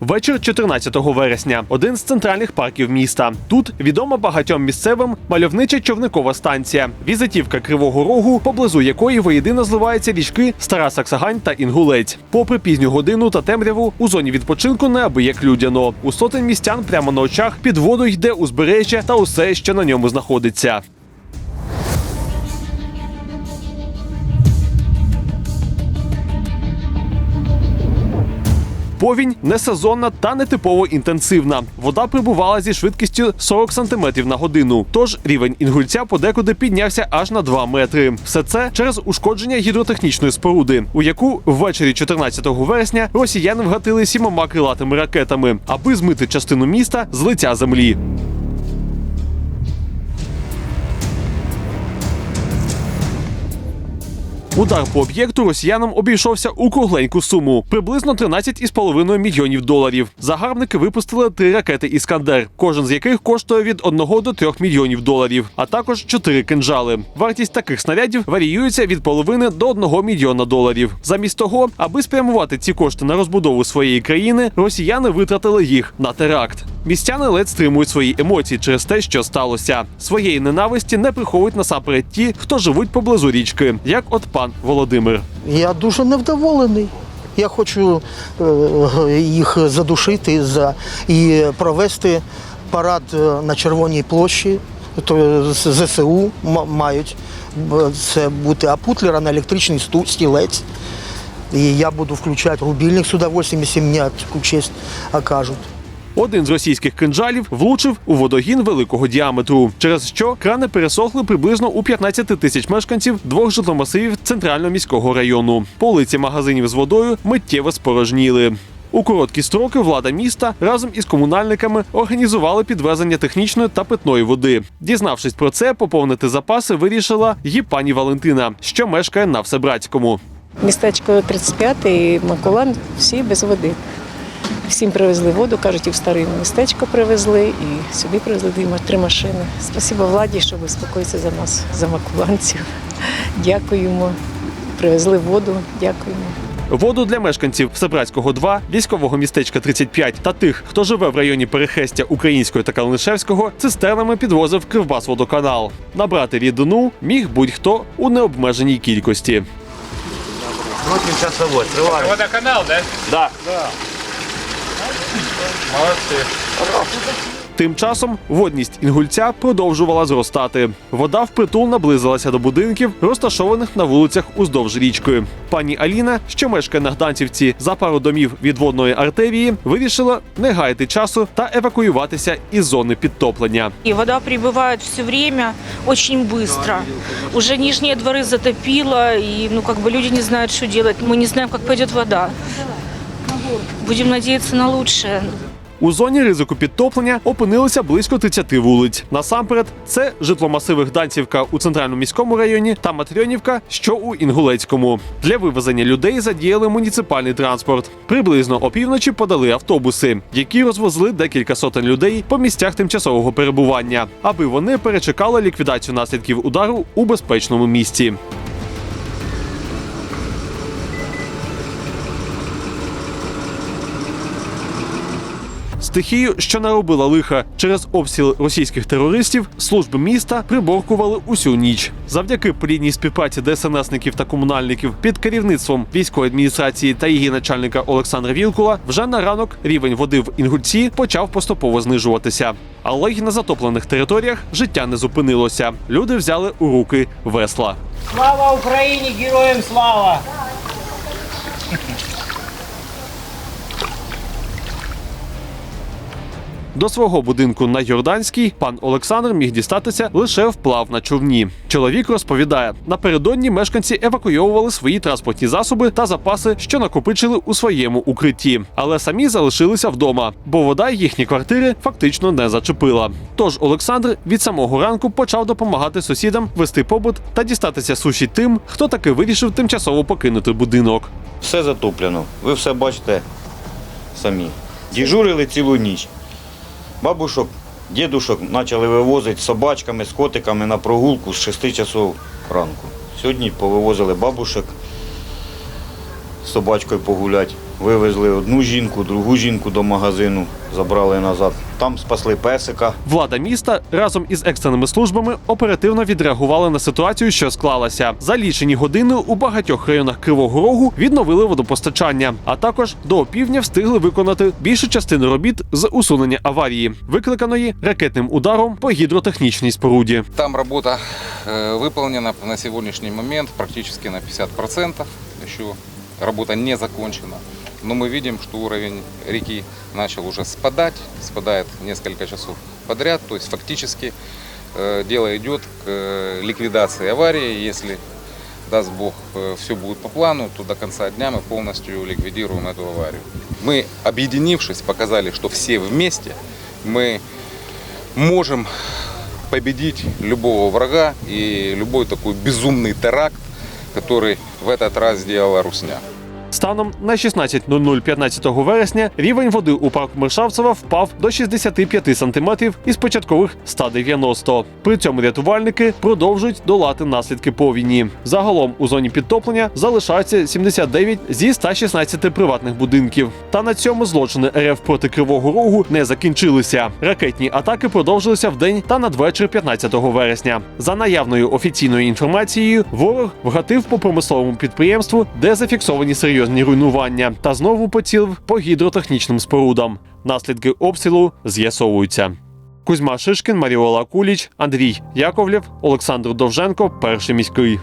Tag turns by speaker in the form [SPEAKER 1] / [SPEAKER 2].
[SPEAKER 1] Вечір 14 вересня. Один з центральних парків міста. Тут відома багатьом місцевим мальовнича човникова станція. Візитівка Кривого Рогу, поблизу якої воєдино зливаються річки Стара Саксагань та Інгулець. Попри пізню годину та темряву, у зоні відпочинку неабияк людяно. У сотень містян прямо на очах під воду йде узбережжя та усе, що на ньому знаходиться. Повінь несезонна та нетипово інтенсивна. Вода прибувала зі швидкістю 40 см на годину. Тож рівень інгульця подекуди піднявся аж на 2 метри. Все це через ушкодження гідротехнічної споруди, у яку ввечері 14 вересня росіяни вгатили сімома крилатими ракетами, аби змити частину міста з лиця землі. Удар по об'єкту росіянам обійшовся у кругленьку суму приблизно 13,5 мільйонів доларів. Загарбники випустили три ракети Іскандер, кожен з яких коштує від 1 до 3 мільйонів доларів, а також чотири кинжали. Вартість таких снарядів варіюється від половини до 1 мільйона доларів. Замість того, аби спрямувати ці кошти на розбудову своєї країни, росіяни витратили їх на теракт. Містяни ледь стримують свої емоції через те, що сталося. Своєї ненависті не приховують насамперед ті, хто живуть поблизу річки, як от пан Володимир.
[SPEAKER 2] Я дуже невдоволений. Я хочу е, їх задушити за і провести парад е, на Червоній площі. То ЗСУ мають це бути, а Путлера на електричний стілець. І я буду включати рубільник з удовольствием, якщо мені таку честь окажуть.
[SPEAKER 1] Один з російських кинджалів влучив у водогін великого діаметру, через що крани пересохли приблизно у 15 тисяч мешканців двох житломасивів центрального міського району. Полиці магазинів з водою миттєво спорожніли. У короткі строки влада міста разом із комунальниками організували підвезення технічної та питної води. Дізнавшись про це, поповнити запаси вирішила її пані Валентина, що мешкає на Всебратському.
[SPEAKER 3] Містечко 35 і Макулан всі без води. Всім привезли воду, кажуть, і в старе містечко привезли, і сюди привезли дві три машини. Спасибо владі, що безпокоїться за нас, за макуланців. Дякуємо. Привезли воду, дякуємо.
[SPEAKER 1] Воду для мешканців Всебратського 2, військового містечка 35 та тих, хто живе в районі перехрестя Українського та Калнишевського, цистернами підвозив Кривбасводоканал. Набрати рідину міг будь-хто у необмеженій кількості.
[SPEAKER 4] Водоканал, да?
[SPEAKER 1] Да.
[SPEAKER 4] Молодцы.
[SPEAKER 1] Тим часом водність інгульця продовжувала зростати. Вода впритул наблизилася до будинків, розташованих на вулицях уздовж річки. Пані Аліна, що мешкає на Гданцівці за пару домів від водної артерії, вирішила не гаяти часу та евакуюватися із зони підтоплення.
[SPEAKER 5] И вода прибывает все время очень быстро. Уже нижние дворы затопило, и ну как бы люди не знают, что делать. Мы не знаем, как пойдет вода. Будем надеяться на лучшее.
[SPEAKER 1] У зоні ризику підтоплення опинилися близько 30 вулиць. Насамперед, це житломасиви Гданцівка у центральному міському районі та Матрьонівка, що у Інгулецькому. Для вивезення людей задіяли муніципальний транспорт. Приблизно опівночі подали автобуси, які розвозили декілька сотень людей по місцях тимчасового перебування, аби вони перечекали ліквідацію наслідків удару у безпечному місці. Стихію, що наробила лиха через обстріл російських терористів, служби міста приборкували усю ніч. Завдяки плідній співпраці ДСНСників та комунальників під керівництвом військової адміністрації та її начальника Олександра Вілкула, вже на ранок рівень води в Інгульці почав поступово знижуватися. Але й на затоплених територіях життя не зупинилося. Люди взяли у руки весла.
[SPEAKER 6] Слава Україні! Героям слава!
[SPEAKER 1] До свого будинку на Йорданській пан Олександр міг дістатися лише вплав на човні. Чоловік розповідає, напередодні мешканці евакуйовували свої транспортні засоби та запаси, що накопичили у своєму укритті, але самі залишилися вдома, бо вода їхні квартири фактично не зачепила. Тож Олександр від самого ранку почав допомагати сусідам вести побут та дістатися суші тим, хто таки вирішив тимчасово покинути будинок.
[SPEAKER 7] Все затоплено. Ви все бачите самі. Діжурили цілу ніч. Бабушок, дідушок почали вивозити собачками, з котиками на прогулку з 6 часов ранку. Сьогодні повивозили бабушек з собачкою погуляти. Вивезли одну жінку, другу жінку до магазину, забрали назад. Там спасли песика.
[SPEAKER 1] Влада міста разом із екстреними службами оперативно відреагували на ситуацію, що склалася. За лічені години у багатьох районах Кривого Рогу відновили водопостачання, а також до опівдня встигли виконати більшу частину робіт з усунення аварії, викликаної ракетним ударом по гідротехнічній споруді.
[SPEAKER 4] Там работа э, выполнена на сегодняшний момент практически на 50%. Еще работа не закончена. Но мы видим, что уровень реки начал уже спадать, спадает несколько часов подряд. То есть фактически э, дело идет к э, ликвидации аварии. Если, даст Бог, все будет по плану, то до конца дня мы полностью ликвидируем эту аварию. Мы, объединившись, показали, что все вместе мы можем победить любого врага и любой такой безумный теракт, который в этот раз сделала Русня.
[SPEAKER 1] Станом на 16.00 15 вересня рівень води у парку Мершавцева впав до 65 сантиметрів із початкових 190. При цьому рятувальники продовжують долати наслідки повіні. Загалом у зоні підтоплення залишається 79 зі 116 приватних будинків. Та на цьому злочини РФ проти Кривого Рогу не закінчилися. Ракетні атаки продовжилися вдень та надвечір 15 вересня. За наявною офіційною інформацією, ворог вгатив по промисловому підприємству, де зафіксовані серйозні руйнування, та знову поцілив по гідротехнічним спорудам. Наслідки обстрілу з'ясовуються. Кузьма Шишкін, Маріола Куліч, Андрій Яковлєв, Олександр Довженко, перший міський.